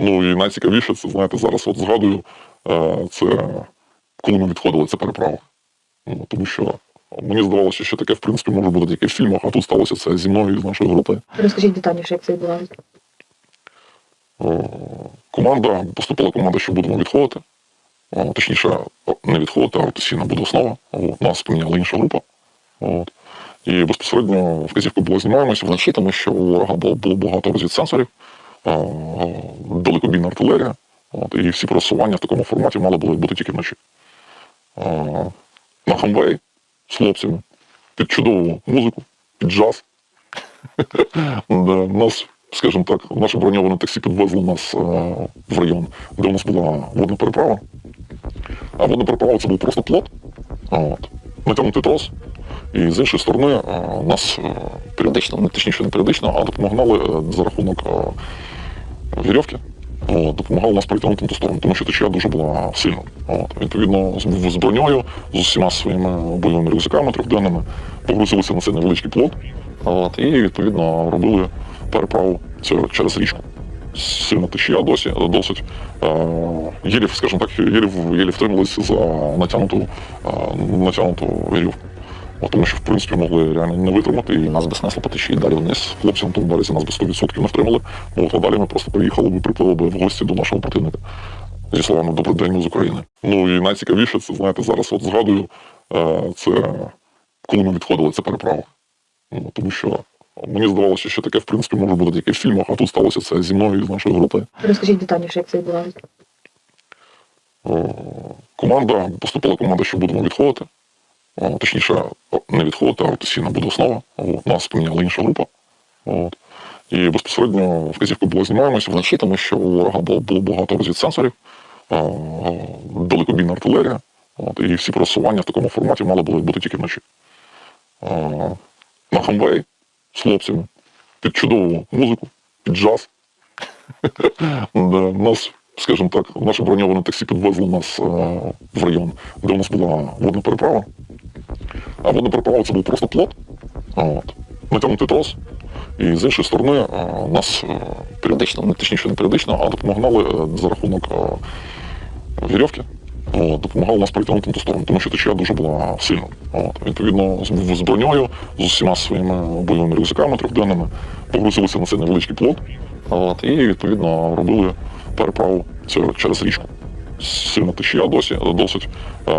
Ну і найцікавіше, це знаєте, зараз от згадую, е, це коли ми відходили, це переправа. Ну, тому що мені здавалося, що таке, в принципі, може бути тільки в фільмах, а тут сталося це зі мною і з нашою групою. Розкажіть детальніше, як це відбувалося. Е, Команда, поступила команда, що будемо відходити. Е, Точніше, не відходити, а ротаційна буде основа. От, нас поміняла інша група. От. І безпосередньо вказівка була знімаємося вночі, тому що у ворога було, було багато розвідсенсорів, далекобійна артилерія. От, і всі просування в такому форматі мали були бути тільки вночі. На хамвей з хлопцями під чудову музику, під джаз. Нас, скажімо так, наше броньоване таксі підвезло нас е, в район, де у нас була водна переправа. А водна переправа це був просто плот, от, натягнутий трос. І з іншої сторони е, нас е, періодично, не точніше не періодично, а допомагали за рахунок вірьовки. От, допомагали нас перетягнути на ту сторону, тому що течія дуже була сильна. От, відповідно, з, з броньою, з усіма своїми бойовими рюкзаками трьохденними, погрузилися на цей невеличкий плот. От, і відповідно робили переправу через річку. Сильна течія досі, досить. Е, єлі, скажімо так, єлі, єлі втрималися за натягнуту, е, натягнуту вірьовку. Тому що, в принципі, могли реально не витримати, і нас би снесло по течії далі вниз. Хлопці на тому березі нас би 100% не втримали. От, а далі ми просто приїхали би, приплили би в гості до нашого противника. Зі словами Добрий день з України. Ну і найцікавіше, це знаєте, зараз от згадую, е, це коли ми відходили, це переправа. Ну, тому що мені здавалося, що таке, в принципі, може бути тільки в фільмах, а тут сталося це зі мною і з нашою групою. Розкажіть детальніше, як це відбувалося. Команда, поступила команда, що будемо відходити. Точніше, не відходити, а ротаційна буде основа. От, нас поміняла інша група. От. І безпосередньо вказівка була знімаємося вночі, тому що у ворога було, було багато розвідсенсорів, далекобійна артилерія. От, і всі просування в такому форматі мали були бути тільки вночі. На хамвей з хлопцями під чудову музику, під джаз. Нас, скажімо так, наше броньоване таксі підвезло нас в район, де у нас була водна переправа. А водна переправа це був просто плот, от, натягнутий трос. І з іншої сторони е, нас е, періодично, не точніше не періодично, а допомагали е, за рахунок е, вірьовки. Допомагали нас перетягнути на ту сторону, тому що течія дуже була сильна. От, відповідно, з, броньою, з усіма своїми бойовими рюкзаками трьохденними, погрузилися на цей невеличкий плот. От, і відповідно робили переправу через річку. Сильна течія досі, досить. Е,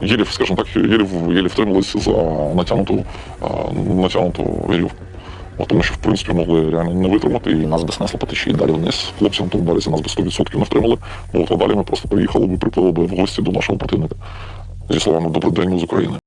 єлі, скажімо так, єлі, єлі втрималися за натягнуту, е, натягнуту вірьовку. От, тому що, в принципі, могли реально не витримати, і нас би снесло по течії далі вниз. Хлопці на тому березі нас би 100% не втримали. От, а далі ми просто приїхали би, приплили би в гості до нашого противника. Зі словами Добрий день ми з України.